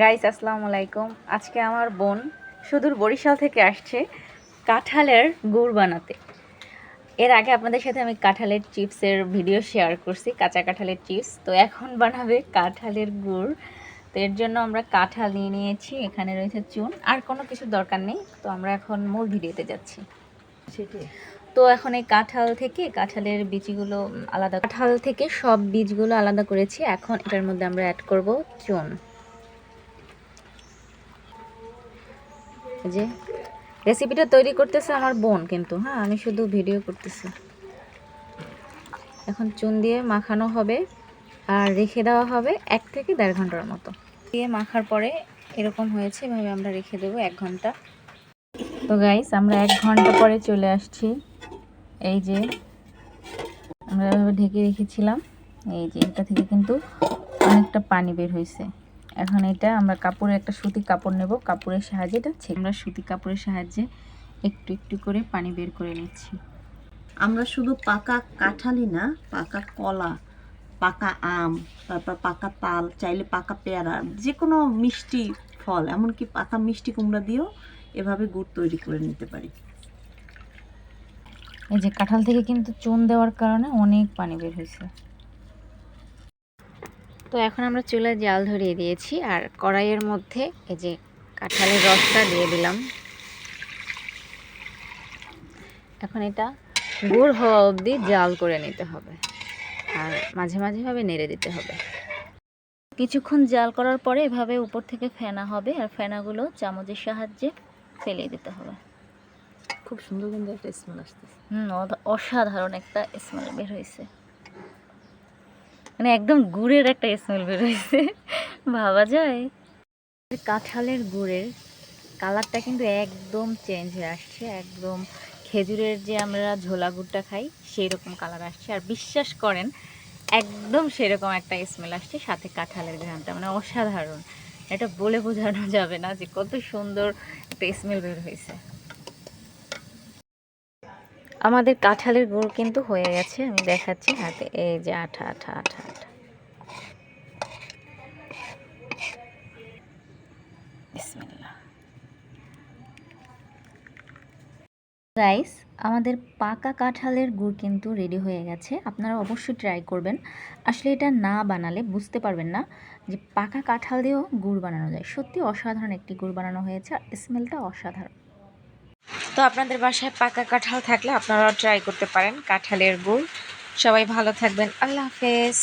Guys আসসালামু আলাইকুম। আজকে আমার বোন সুদূর বরিশাল থেকে আসছে কাঁঠালের গুড় বানাতে। এর আগে আপনাদের সাথে আমি কাঁঠালের চিপসের ভিডিও শেয়ার করছি কাঁচা কাঁঠালের চিপস। তো এখন বানাবে কাঁঠালের গুড়। তো এর জন্য আমরা কাঁঠাল নিয়ে নিয়েছি এখানে রয়েছে চুন। আর কোনো কিছু দরকার নেই। তো আমরা এখন মূল ভিডিওতে যাচ্ছি। তো এখন এই কাঁঠাল থেকে কাঁঠালের বীজগুলো আলাদা কাঁঠাল থেকে সব বীজগুলো আলাদা করেছি। এখন এটার মধ্যে আমরা অ্যাড করব চুন। যে রেসিপিটা তৈরি করতেছে আমার বোন কিন্তু হ্যাঁ আমি শুধু ভিডিও করতেছি। এখন চুন দিয়ে মাখানো হবে আর রেখে দেওয়া হবে এক থেকে দেড় ঘণ্টার মতো। দিয়ে মাখার পরে এরকম হয়েছে, এভাবে আমরা রেখে দেবো এক ঘণ্টা। তো গাইস আমরা এক ঘণ্টা পরে চলে আসছি। এই যে, আমরা এভাবে ঢেকে রেখেছিলাম। এই যে, এটা থেকে কিন্তু অনেকটা পানি বের হয়েছে। এখন এটা আমরা কাপড়ের একটা সুতি কাপড় নেব কাপড়ের সাহায্যে এটা আমরা সুতি কাপড়ের সাহায্যে একটু একটু করে পানি বের করে নিচ্ছি। আমরা শুধু পাকা কাঁঠালি না পাকা কলা পাকা আম তারপর পাকা তাল চাইলে পাকা পেয়ারা যে কোনো মিষ্টি ফল এমনকি পাকা মিষ্টি কুমড়া দিয়েও এভাবে গুড় তৈরি করে নিতে পারি। এই যে কাঁঠাল থেকে কিন্তু চুন দেওয়ার কারণে অনেক পানি বের হয়েছে। তো এখন আমরা চুলায় জাল ধরিয়ে দিয়েছি আর কড়াইয়ের মধ্যে এই যে কাঁঠালের রসটা দিয়ে দিলাম। এখন এটা গুড় হওয়া অবধি জাল করে নিতে হবে আর মাঝে মাঝেভাবে নেড়ে দিতে হবে। কিছুক্ষণ জাল করার পরে এভাবে উপর থেকে ফেনা হবে আর ফেনাগুলো চামচের সাহায্যে ফেলে দিতে হবে। খুব সুন্দর কিন্তু একটা স্মেল আসতেছে। হুম অসাধারণ একটা স্মেল বের হয়েছে। মানে একদম গুড়ের একটা স্মেল বের হয়েছে ভাবা যায়। কাঁঠালের গুড়ের কালারটা কিন্তু একদম চেঞ্জ হয়ে আসছে, একদম খেজুরের যে আমরা ঝোলা গুড়টা খাই সেই রকম কালার আসছে। আর বিশ্বাস করেন, একদম সেরকম একটা স্মেল আসছে, সাথে কাঁঠালের ঘ্রাণটা মানে অসাধারণ। এটা বলে বোঝানো যাবে না যে কত সুন্দর একটা স্মেল বের হয়েছে। আমাদের কাঁঠালের গুড় কিন্তু হয়ে গেছে, আমি দেখাচ্ছি হাতে। এই যে আঠা আঠা আঠা আঠা। গাইস আমাদের পাকা কাঁঠালের গুড় কিন্তু রেডি হয়ে গেছে, আপনারা অবশ্যই ট্রাই করবেন। আসলে এটা না বানালে বুঝতে পারবেন না যে পাকা কাঁঠাল দিয়েও গুড় বানানো যায়। সত্যি অসাধারণ একটি গুড় বানানো হয়েছে, আর স্মেলটা অসাধারণ। তো আপনাদের বাসায় পাকা কাঁঠাল থাকলে আপনারাও ট্রাই করতে পারেন, কাঁঠালের গুড়। সবাই ভালো থাকবেন। আল্লাহ হাফেজ।